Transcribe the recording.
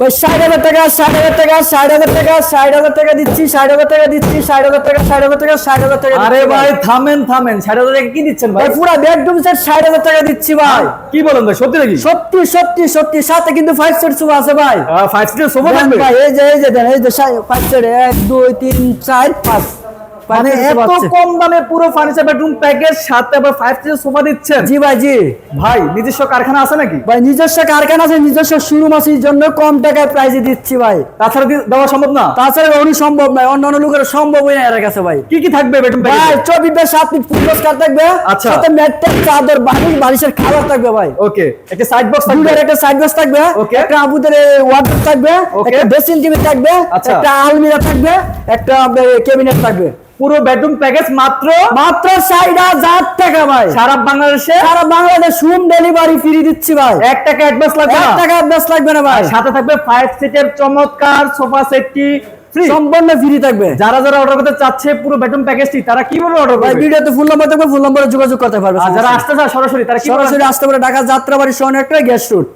ভাই ষাট হাজার টাকা ষাট হাজার টাকা ষাট হাজার টাকা ষাট হাজার টাকা দিচ্ছি ষাট হাজার টাকা দিচ্ছি ষাট হাজার টাকা ষাট হাজার টাকা ষাট হাজার টাকা আরে ভাই থামেন থামেন ষাট হাজার টাকা কি দিচ্ছেন ভাই পুরো বেডরুম সেট ষাট হাজার টাকা দিচ্ছি ভাই কি বলেন ভাই সত্যি নাকি সত্যি সত্যি সত্যি সাথে কিন্তু ফাইভ সেট সোফা আছে ভাই ফাইভ সিটার সোফা থাকবে ভাই এই যে এই যে এই যে ফাইভ সেট এক দুই তিন চার পাঁচ মানে এত কম দামে পুরো ফার্নিচার বেডরুম প্যাকেজ সাথে আবার ফাইভ সিটার সোফা দিচ্ছেন? জি ভাই জি। ভাই নিজস্ব কারখানা আছে নাকি? ভাই নিজস্ব কারখানা আছে নিজস্ব শোরুম আছে জন্য কম টাকায় প্রাইসে দিচ্ছি ভাই। তাছাড়া দেওয়া সম্ভব না? তাছাড়া উনি সম্ভব নয় অন্য অন্য লোকের সম্ভবই না এর কাছে ভাই। কি কি থাকবে বেডরুম ভাই সাত ফিট পুরস্কার থাকবে আচ্ছা। সাথে ম্যাট্রেস চাদর বালিশ বালিশের খাবার থাকবে ভাই। ওকে একটা সাইড বক্স থাকবে। একটা সাইড বক্স থাকবে Okay. একটা আবুদের ওয়ার্ডরোব থাকবে একটা ড্রেসিং টেবিল থাকবে আচ্ছা। একটা আলমিরা থাকবে একটা ক্যাবিনেট থাকবে। পুরো বেডরুম প্যাকেজ মাত্র মাত্র ষাট হাজার টাকা ভাই। সারা বাংলাদেশে? সারা বাংলাদেশ হোম ডেলিভারি ফ্রি দিচ্ছি ভাই। এক টাকা অ্যাডভান্স লাগবে এক টাকা অ্যাডভান্স লাগবে না ভাই। সাথে থাকবে ফাইভ সিটের চমৎকার সোফা সেটটি সম্পূর্ণ ফ্রি থাকবে। যারা যারা অর্ডার করতে চাচ্ছে পুরো বেডরুম প্যাকেজটি তারা কীভাবে অর্ডার করবে? ভিডিওতে ফোন নাম্বার থাকবে নম্বরে যোগাযোগ করতে পারবে। যারা আসতে চায় সরাসরি তারা সরাসরি আসতে পারে ঢাকা যাত্রাবাড়ি শহর একটা গ্যাস রুট